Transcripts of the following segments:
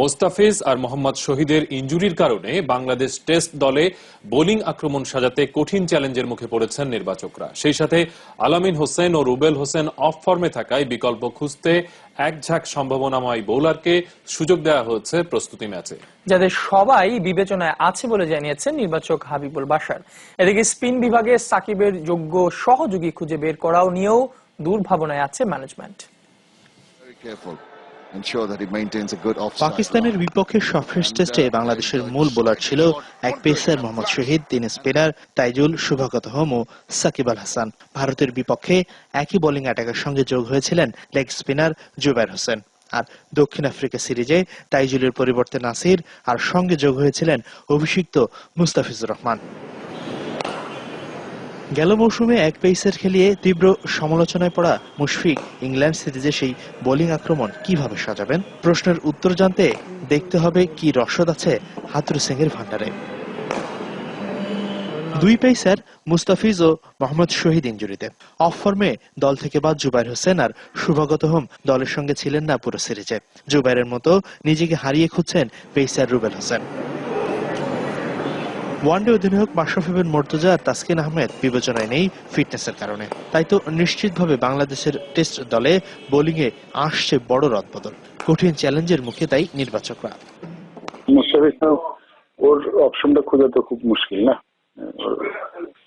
মোস্তাফিজ আর মোহাম্মদ শহীদের ইঞ্জুরির কারণে বাংলাদেশ টেস্ট দলে বোলিং আক্রমণ সাজাতে কঠিন চ্যালেঞ্জের মুখে পড়েছেন নির্বাচকরা। সেই সাথে আলামিন হোসেন ও রুবেল হোসেন অফ ফর্মে থাকায় বিকল্প খুঁজতে এক ঝাঁক সম্ভাবনাময় বোলারকে সুযোগ দেওয়া হয়েছে প্রস্তুতি ম্যাচে। যাদের সবাই বিবেচনায় আছে বলে জানিয়েছেন নির্বাচক হাবিবুল বাসার এদিকে স্পিন বিভাগে সাকিবের যোগ্য সহযোগী খুঁজে বের করাও নিয়েও দুর্ভাবনায় আছে ম্যানেজমেন্ট। পাকিস্তানের বিপক্ষে সবশেষ টেস্টে বাংলাদেশের মূল বোলার ছিল এক পেসার মোহাম্মদ শহীদ তিন স্পিনার তাইজুল শুভাগত হোম ও সাকিব আল হাসান। ভারতের বিপক্ষে একই বোলিং অ্যাটাকের সঙ্গে যোগ হয়েছিলেন লেগ স্পিনার জুবাইর হোসেন। আর দক্ষিণ আফ্রিকা সিরিজে তাইজুলের পরিবর্তে নাসির আর সঙ্গে যোগ হয়েছিলেন অভিষিক্ত মুস্তাফিজুর রহমান। গেল মৌসুমে এক পেসার খেলিয়ে তীব্র সমালোচনায় পড়া মুশফিক, ইংল্যান্ড সিরিজে সেই বোলিং আক্রমণ কীভাবে সাজাবেন? প্রশ্নের উত্তর জানতে দেখতে হবে কি রসদ আছে হাতুর এর ভান্ডারে দুই পেসার মুস্তাফিজ ও মোহাম্মদ শহীদ ইঞ্জুরিতে। অফ ফর্মে দল থেকে বাদ জুবাইর হোসেন আর শুভাগত হোম দলের সঙ্গে ছিলেন না পুরো সিরিজে। জুবাইরের মতো নিজেকে হারিয়ে খুঁজছেন পেসার রুবেল হোসেন। ওয়ানডে অধিনায়ক মাশরাফি বিন মর্তুজা আর তাসকিন আহমেদ বিবেচনায় নেই ফিটনেসের কারণে। তাই তো নিশ্চিতভাবে বাংলাদেশের টেস্ট দলে বোলিংয়ে আসছে বড় রদবদল। কঠিন চ্যালেঞ্জের মুখে তাই নির্বাচকরা। মুস্তাফিজ ওর অপশনটা খোঁজা তো খুব মুশকিল না?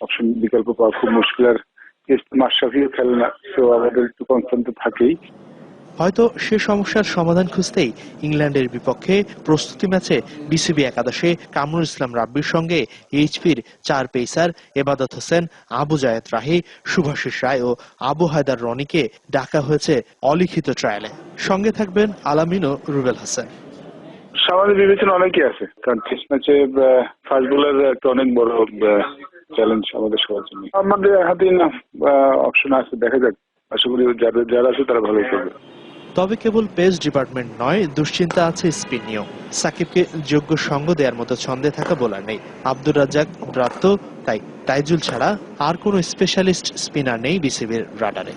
অপশন বিকল্প পাওয়া খুব মুশকিল। আর মাশরাফিও খেলে না, তো আমাদের একটু কনসার্ন তো থাকেই। হয়তো সে সমস্যার সমাধান খুঁজতেই ইংল্যান্ডের বিপক্ষে প্রস্তুতি ম্যাচে বিসিবি একাদশে কামরুল ইসলাম রাব্বির সঙ্গে এইচপির চার পেসার এবাদত হোসেন, আবু জায়েদ রাহি, শুভাশিস রায় ও আবু হায়দার রনিকে ডাকা হয়েছে অলিখিত ট্রায়ালে সঙ্গে থাকবেন আলামিন ও রুবেল হাসান। সামান্য বিবেচনা অনেকই আছে, কারণ টেস্ট ম্যাচে ফাস্ট বোলার একটা অনেক বড় চ্যালেঞ্জ আমাদের সবার জন্য। আমাদের হাতে অপশন আছে, দেখা যাক। আশা করি যারা আছে তারা ভালো করবে। তবে কেবল পেস ডিপার্টমেন্ট নয়, দুশ্চিন্তা আছে স্পিন নিয়েও। সাকিবকে যোগ্য সঙ্গ দেওয়ার মতো ছন্দে থাকা বলার নেই। আব্দুর রাজ্জাক ব্রাত্য, তাই তাইজুল ছাড়া আর কোনো স্পেশালিস্ট স্পিনার নেই বিসিবির রাডারে।